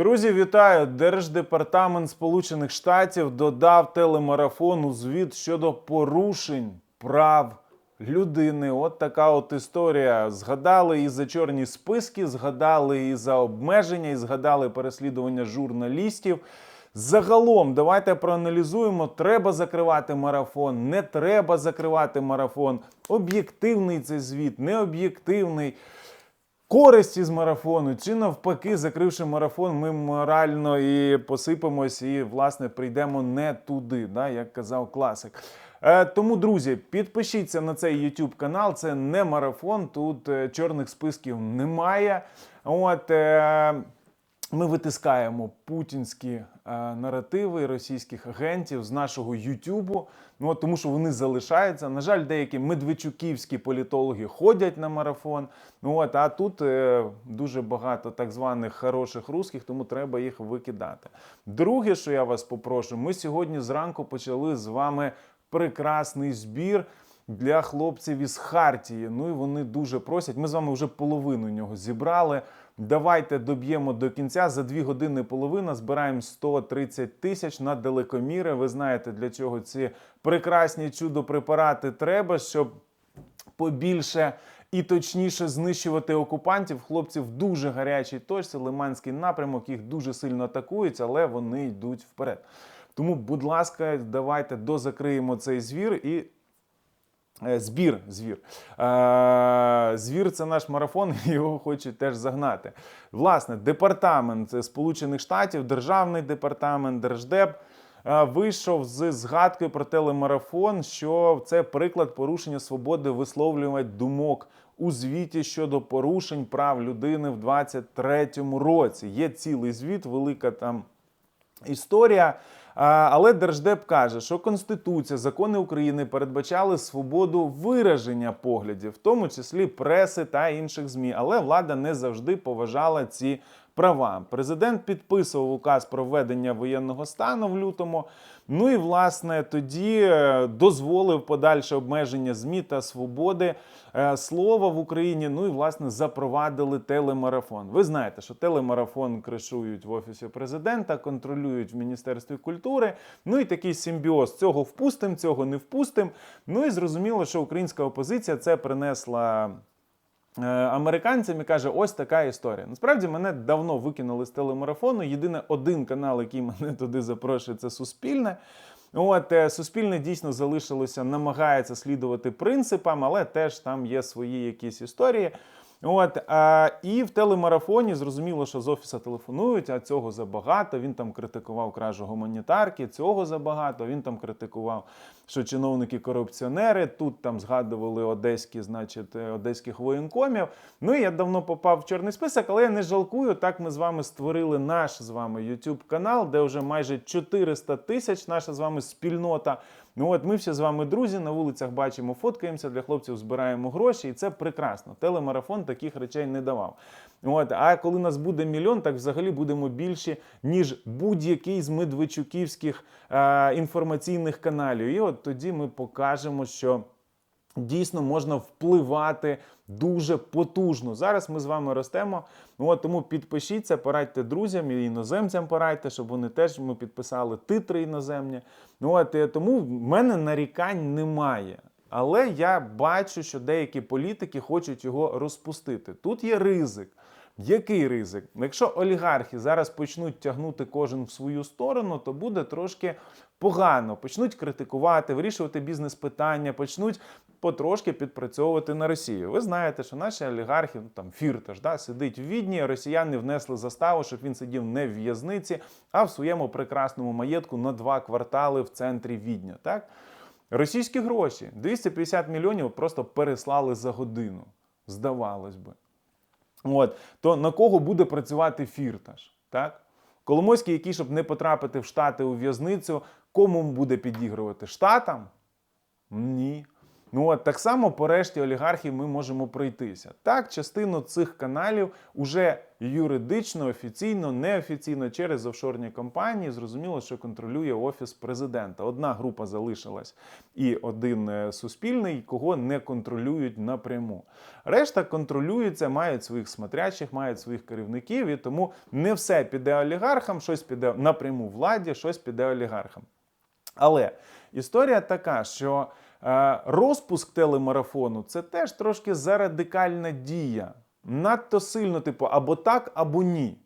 Друзі, вітаю! Держдепартамент Сполучених Штатів додав телемарафону звіт щодо порушень прав людини. От така от історія. Згадали і за чорні списки, згадали і за обмеження, і згадали переслідування журналістів. Загалом, давайте проаналізуємо, треба закривати марафон, не треба закривати марафон. Об'єктивний цей звіт, необ'єктивний. Користі з марафону, чи навпаки, закривши марафон, ми морально і посипемось, і, власне, прийдемо не туди, да, як казав класик. Е, тому, друзі, підпишіться на цей YouTube канал. Це не марафон, тут е, чорних списків немає. От, е, ми витискаємо путінські е, наративи російських агентів з нашого Ютубу. Ну тому, що вони залишаються. На жаль, деякі медведчуківські політологи ходять на марафон. Ну от а тут е, дуже багато так званих хороших русських, тому треба їх викидати. Друге, що я вас попрошу, ми сьогодні зранку почали з вами прекрасний збір. Для хлопців із Хартії. Ну і вони дуже просять. Ми з вами вже половину нього зібрали. Давайте доб'ємо до кінця. За дві години половина збираємо 130 тисяч на далекоміри. Ви знаєте, для чого ці прекрасні чудо-препарати треба, щоб побільше і точніше знищувати окупантів. Хлопці в дуже гарячій точці, Лиманський напрямок, їх дуже сильно атакують, але вони йдуть вперед. Тому, будь ласка, давайте дозакриємо цей звір і. Е, Збір, звір. Е, Звір це наш марафон, його хочуть теж загнати. Власне, департамент Сполучених Штатів, державний департамент, держдеп е, вийшов з згадкою про телемарафон, що це приклад порушення свободи висловлювати думок у звіті щодо порушень прав людини в 2023 році. Є цілий звіт, велика там історія. Але Держдеп каже, що Конституція, закони України передбачали свободу вираження поглядів, в тому числі преси та інших ЗМІ. Але влада не завжди поважала ці права. Президент підписував указ про введення воєнного стану в лютому. Ну і власне тоді е, дозволив подальше обмеження ЗМІ та свободи е, слова в Україні. Ну і власне запровадили телемарафон. Ви знаєте, що телемарафон кришують в офісі президента, контролюють в міністерстві культури. Ну і такий симбіоз цього впустим, цього не впустим. Ну і зрозуміло, що українська опозиція це принесла. Е, Американцям і каже, ось така історія. Насправді мене давно викинули з телемарафону. Єдине один канал, який мене туди запрошує, це Суспільне. От е, Суспільне дійсно залишилося, намагається слідувати принципам, але теж там є свої якісь історії. От і в телемарафоні зрозуміло, що з офіса телефонують, а цього забагато. Він там критикував кражу гуманітарки, цього забагато. Він там критикував, що чиновники корупціонери. Тут там згадували одеські, значить, е, одеських воєнкомів. Ну і я давно попав в чорний список, але я не жалкую. Так ми з вами створили наш з вами YouTube канал, де вже майже 400 тисяч. Наша з вами спільнота. Ну от ми всі з вами друзі на вулицях бачимо, фоткаємося для хлопців, збираємо гроші, і це прекрасно. Телемарафон таких речей не давав. От, а коли нас буде мільйон, так взагалі будемо більші, ніж будь-який з медведчуківських е, інформаційних каналів. І от тоді ми покажемо, що. Дійсно можна впливати дуже потужно. Зараз ми з вами ростемо. От, тому підпишіться, порадьте друзям і іноземцям порадьте, щоб вони теж ми підписали титри іноземні. От, тому в мене нарікань немає. Але я бачу, що деякі політики хочуть його розпустити. Тут є ризик. Який ризик? Якщо олігархи зараз почнуть тягнути кожен в свою сторону, то буде трошки погано. Почнуть критикувати, вирішувати бізнес-питання, почнуть потрошки підпрацьовувати на Росію. Ви знаєте, що наші олігархи, ну там Фірташ, да, сидить в Відні, росіяни внесли заставу, щоб він сидів не в в'язниці, а в своєму прекрасному маєтку на два квартали в центрі Відня. Так? Російські гроші 250 мільйонів просто переслали за годину. Здавалось би. От, то на кого буде працювати фірташ? Так? Коломойський, який, щоб не потрапити в Штати у в'язницю, кому буде підігрувати? Штатам? Ні. Ну от так само по решті олігархів ми можемо пройтися. Так, частину цих каналів уже юридично, офіційно, неофіційно через офшорні компанії зрозуміло, що контролює офіс президента. Одна група залишилась і один е, суспільний, кого не контролюють напряму. Решта контролюється, мають своїх смотрячих, мають своїх керівників, і тому не все піде олігархам, щось піде напряму владі, щось піде олігархам. Але історія така, що розпуск телемарафону це теж трошки зарадикальна дія. Надто сильно, типу, або так, або ні.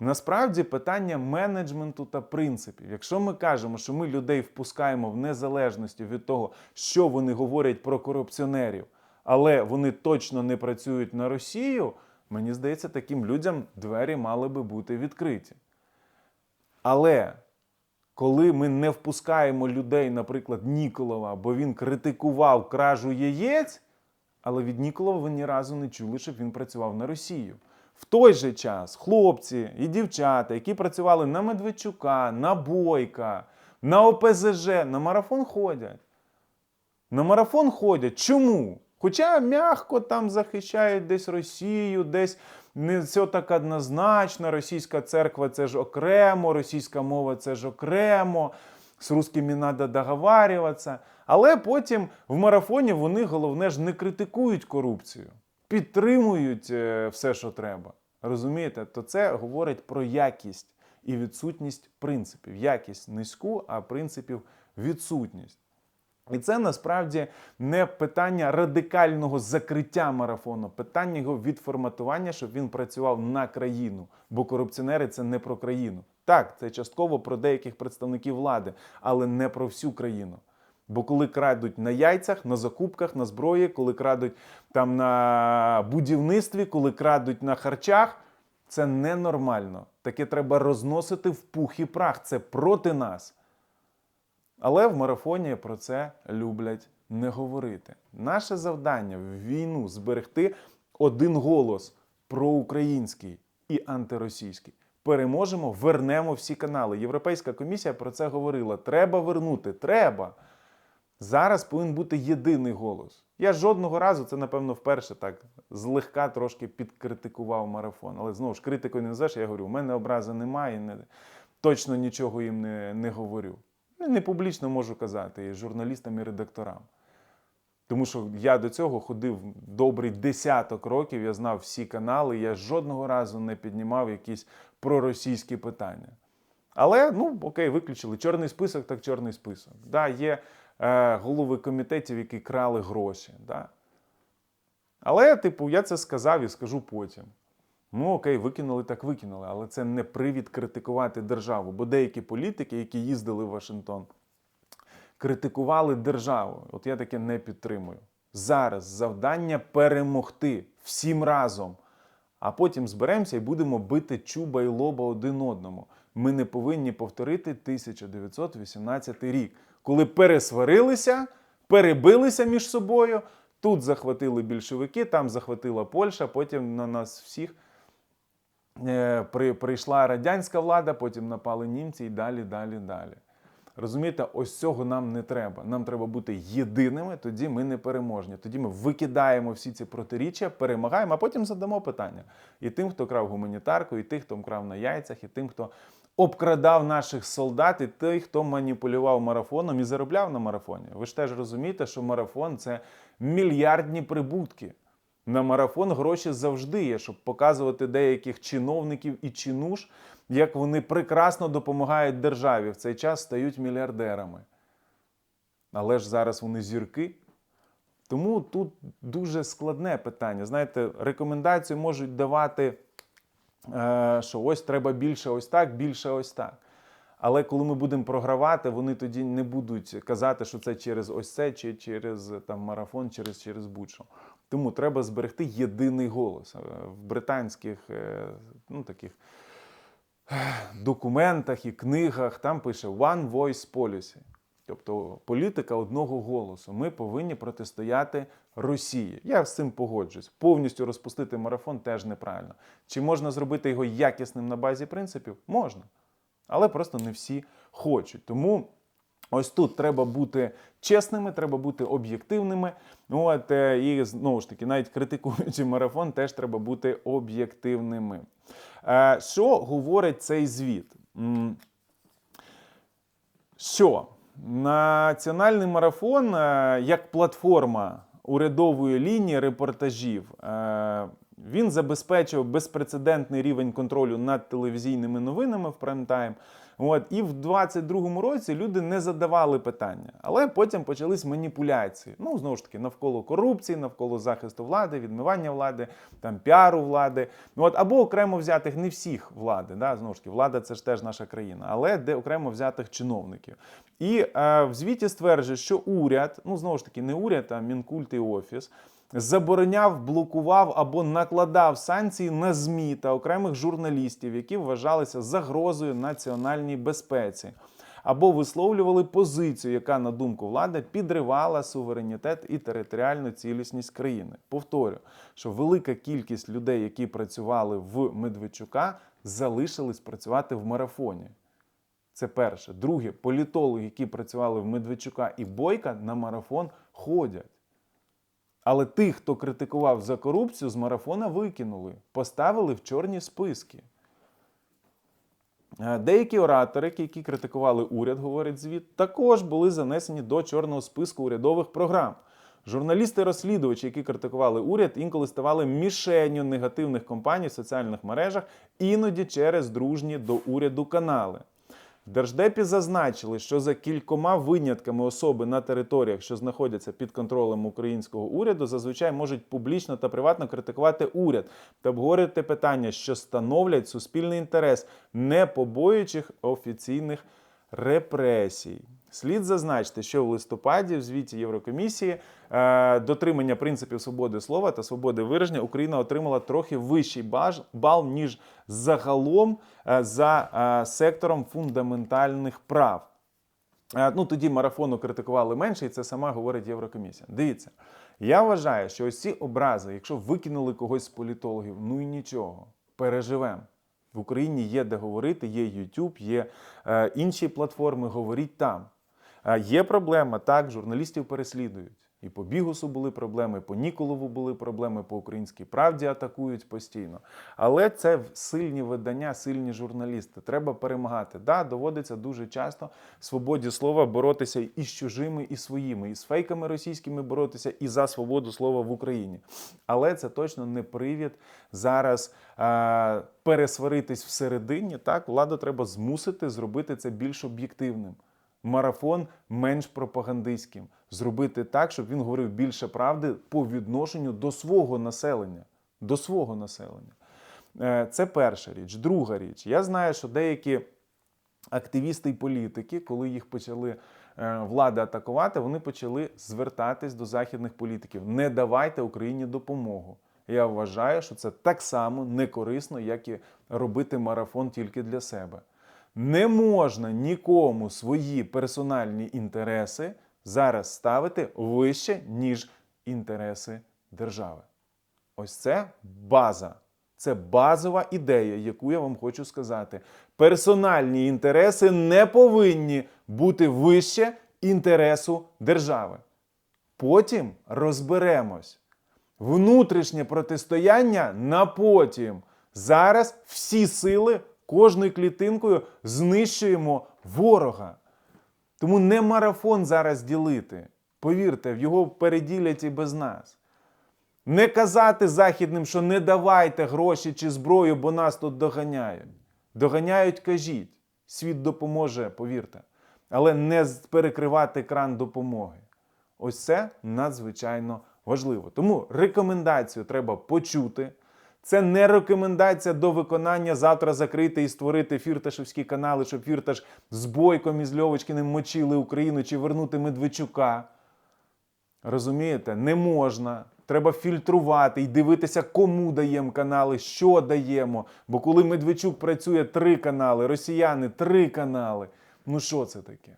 Насправді питання менеджменту та принципів. Якщо ми кажемо, що ми людей впускаємо в незалежності від того, що вони говорять про корупціонерів, але вони точно не працюють на Росію, мені здається, таким людям двері мали би бути відкриті. Але коли ми не впускаємо людей, наприклад, Ніколова, бо він критикував кражу яєць, але від Ніколова ви ні разу не чули, щоб він працював на Росію. В той же час хлопці і дівчата, які працювали на Медведчука, на Бойка, на ОПЗЖ, на марафон ходять. На марафон ходять. Чому? Хоча м'яко там захищають десь Росію, десь не все так однозначно. Російська церква це ж окремо, російська мова це ж окремо, з русскими треба договарюватися. Але потім в марафоні вони головне ж не критикують корупцію, підтримують е, все, що треба. Розумієте? То це говорить про якість і відсутність принципів. Якість низьку, а принципів відсутність. І це насправді не питання радикального закриття марафону, питання його відформатування, щоб він працював на країну. Бо корупціонери це не про країну. Так, це частково про деяких представників влади, але не про всю країну. Бо коли крадуть на яйцях, на закупках, на зброї, коли крадуть там на будівництві, коли крадуть на харчах, це ненормально. Таке треба розносити в пух і прах. Це проти нас. Але в марафоні про це люблять не говорити. Наше завдання в війну зберегти один голос проукраїнський і антиросійський. Переможемо, вернемо всі канали. Європейська комісія про це говорила. Треба вернути, треба. Зараз повинен бути єдиний голос. Я жодного разу, це напевно вперше так злегка трошки підкритикував марафон. Але знову ж критикою не називаєш, я говорю, у мене образи немає, не, точно нічого їм не, не говорю. Ну, Не публічно можу казати, і журналістам, і редакторам. Тому що я до цього ходив добрий десяток років, я знав всі канали, я жодного разу не піднімав якісь проросійські питання. Але, ну, окей, виключили. Чорний список, так чорний список. Да, є е, голови комітетів, які крали гроші. Да. Але, типу, я це сказав і скажу потім. Ну, окей, викинули, так викинули, але це не привід критикувати державу. Бо деякі політики, які їздили в Вашингтон, критикували державу. От я таке не підтримую. Зараз завдання перемогти всім разом. А потім зберемося і будемо бити чуба і лоба один одному. Ми не повинні повторити 1918 рік, коли пересварилися, перебилися між собою. Тут захватили більшовики, там захватила Польща, потім на нас всіх при, прийшла радянська влада, потім напали німці і далі, далі, далі. Розумієте, ось цього нам не треба. Нам треба бути єдиними, тоді ми не переможні. Тоді ми викидаємо всі ці протиріччя, перемагаємо, а потім задамо питання. І тим, хто крав гуманітарку, і тим, хто крав на яйцях, і тим, хто обкрадав наших солдат, і той, хто маніпулював марафоном і заробляв на марафоні. Ви ж теж розумієте, що марафон це мільярдні прибутки. На марафон гроші завжди є, щоб показувати деяких чиновників і чинуш, як вони прекрасно допомагають державі. В цей час стають мільярдерами. Але ж зараз вони зірки. Тому тут дуже складне питання. Знаєте, рекомендації можуть давати, е, що ось треба більше ось так, більше ось так. Але коли ми будемо програвати, вони тоді не будуть казати, що це через ось це, чи через там марафон, через, через будь-що. Тому треба зберегти єдиний голос. Е, В британських е, ну, таких е, документах і книгах там пише One Voice Policy. Тобто політика одного голосу. Ми повинні протистояти Росії. Я з цим погоджуюсь. Повністю розпустити марафон теж неправильно. Чи можна зробити його якісним на базі принципів? Можна. Але просто не всі хочуть. Тому Ось тут треба бути чесними, треба бути об'єктивними. От, е, і знову ж таки, навіть критикуючи марафон, теж треба бути об'єктивними. Е, Що говорить цей звіт? Що національний марафон е, як платформа урядової лінії репортажів. Він забезпечив безпрецедентний рівень контролю над телевізійними новинами в прайм-тайм. От, і в 22-му році люди не задавали питання, але потім почались маніпуляції. Ну, знову ж таки, навколо корупції, навколо захисту влади, відмивання влади, там піару влади. От, або окремо взятих не всіх влади. Да? Знову ж таки, влада це ж теж наша країна, але де окремо взятих чиновників. І е, в звіті стверджує, що уряд, ну знову ж таки, не уряд, а Мінкульт і офіс. Забороняв, блокував або накладав санкції на ЗМІ та окремих журналістів, які вважалися загрозою національній безпеці, або висловлювали позицію, яка, на думку влади, підривала суверенітет і територіальну цілісність країни. Повторю, що велика кількість людей, які працювали в Медведчука, залишились працювати в марафоні. Це перше. Друге, політологи, які працювали в Медведчука і Бойка, на марафон ходять. Але тих, хто критикував за корупцію, з марафона викинули, поставили в чорні списки. Е, Деякі оратори, які критикували уряд, говорить звіт, також були занесені до чорного списку урядових програм. Журналісти-розслідувачі, які критикували уряд, інколи ставали мішенню негативних компаній в соціальних мережах, іноді через дружні до уряду канали. В Держдепі зазначили, що за кількома винятками особи на територіях, що знаходяться під контролем українського уряду, зазвичай можуть публічно та приватно критикувати уряд та обговорювати питання, що становлять суспільний інтерес, не побоюючих офіційних репресій. Слід зазначити, що в листопаді в звіті Єврокомісії е, дотримання принципів свободи слова та свободи вираження Україна отримала трохи вищий баж- бал, ніж загалом е, за е, сектором фундаментальних прав. Е, Ну, тоді марафону критикували менше, і це сама говорить Єврокомісія. Дивіться, я вважаю, що ось ці образи, якщо викинули когось з політологів, ну і нічого, переживемо. В Україні є де говорити, є YouTube, є е, інші платформи, говоріть там. Є проблема, так, журналістів переслідують. І по Бігусу були проблеми, по Ніколову були проблеми, по українській правді атакують постійно. Але це сильні видання, сильні журналісти. Треба перемагати. Да, доводиться дуже часто свободі слова боротися і з чужими, і своїми, і з фейками російськими боротися, і за свободу слова в Україні. Але це точно не привід зараз е, пересваритись всередині. Так, владу треба змусити зробити це більш об'єктивним марафон менш пропагандистським, зробити так, щоб він говорив більше правди по відношенню до свого населення. До свого населення. Е, Це перша річ. Друга річ. Я знаю, що деякі активісти і політики, коли їх почали е, влада атакувати, вони почали звертатись до західних політиків. Не давайте Україні допомогу. Я вважаю, що це так само некорисно, як і робити марафон тільки для себе. Не можна нікому свої персональні інтереси зараз ставити вище, ніж інтереси держави. Ось це база. Це базова ідея, яку я вам хочу сказати. Персональні інтереси не повинні бути вище інтересу держави. Потім розберемось. Внутрішнє протистояння на потім. Зараз всі сили кожною клітинкою знищуємо ворога. Тому не марафон зараз ділити. Повірте, в його переділять і без нас. Не казати західним, що не давайте гроші чи зброю, бо нас тут доганяють. Доганяють, кажіть. Світ допоможе, повірте. Але не перекривати кран допомоги. Ось це надзвичайно важливо. Тому рекомендацію треба почути. Це не рекомендація до виконання завтра закрити і створити фірташевські канали, щоб фірташ з бойком і з Льовочкиним мочили Україну чи вернути Медведчука. Розумієте, не можна. Треба фільтрувати і дивитися, кому даємо канали, що даємо. Бо коли Медведчук працює три канали, росіяни три канали. Ну що це таке?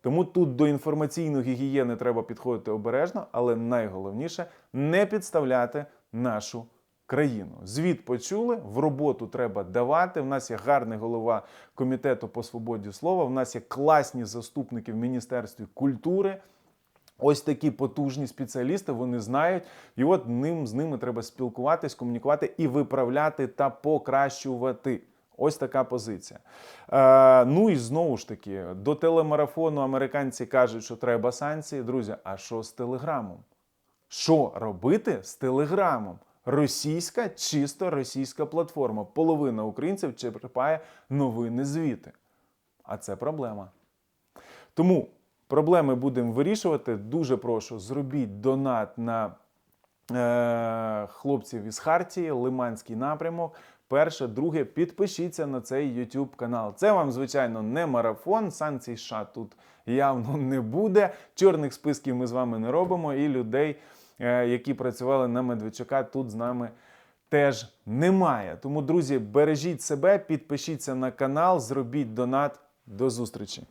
Тому тут до інформаційної гігієни треба підходити обережно, але найголовніше не підставляти нашу країну. Звіт почули, в роботу треба давати. В нас є гарний голова комітету по свободі слова. В нас є класні заступники в міністерстві культури. Ось такі потужні спеціалісти, вони знають, і от ним з ними треба спілкуватись, комунікувати і виправляти та покращувати. Ось така позиція. Е, ну і знову ж таки, до телемарафону американці кажуть, що треба санкції. Друзі, а що з телеграмом? Що робити з телеграмом? Російська, чисто російська платформа. Половина українців черпає новини звіти. А це проблема. Тому проблеми будемо вирішувати. Дуже прошу, зробіть донат на е, хлопців із Хартії, Лиманський напрямок. Перше, друге, підпишіться на цей YouTube канал. Це вам, звичайно, не марафон. Санкцій США тут явно не буде. Чорних списків ми з вами не робимо, і людей, які працювали на Медведчука, тут з нами теж немає. Тому, друзі, бережіть себе, підпишіться на канал, зробіть донат. До зустрічі!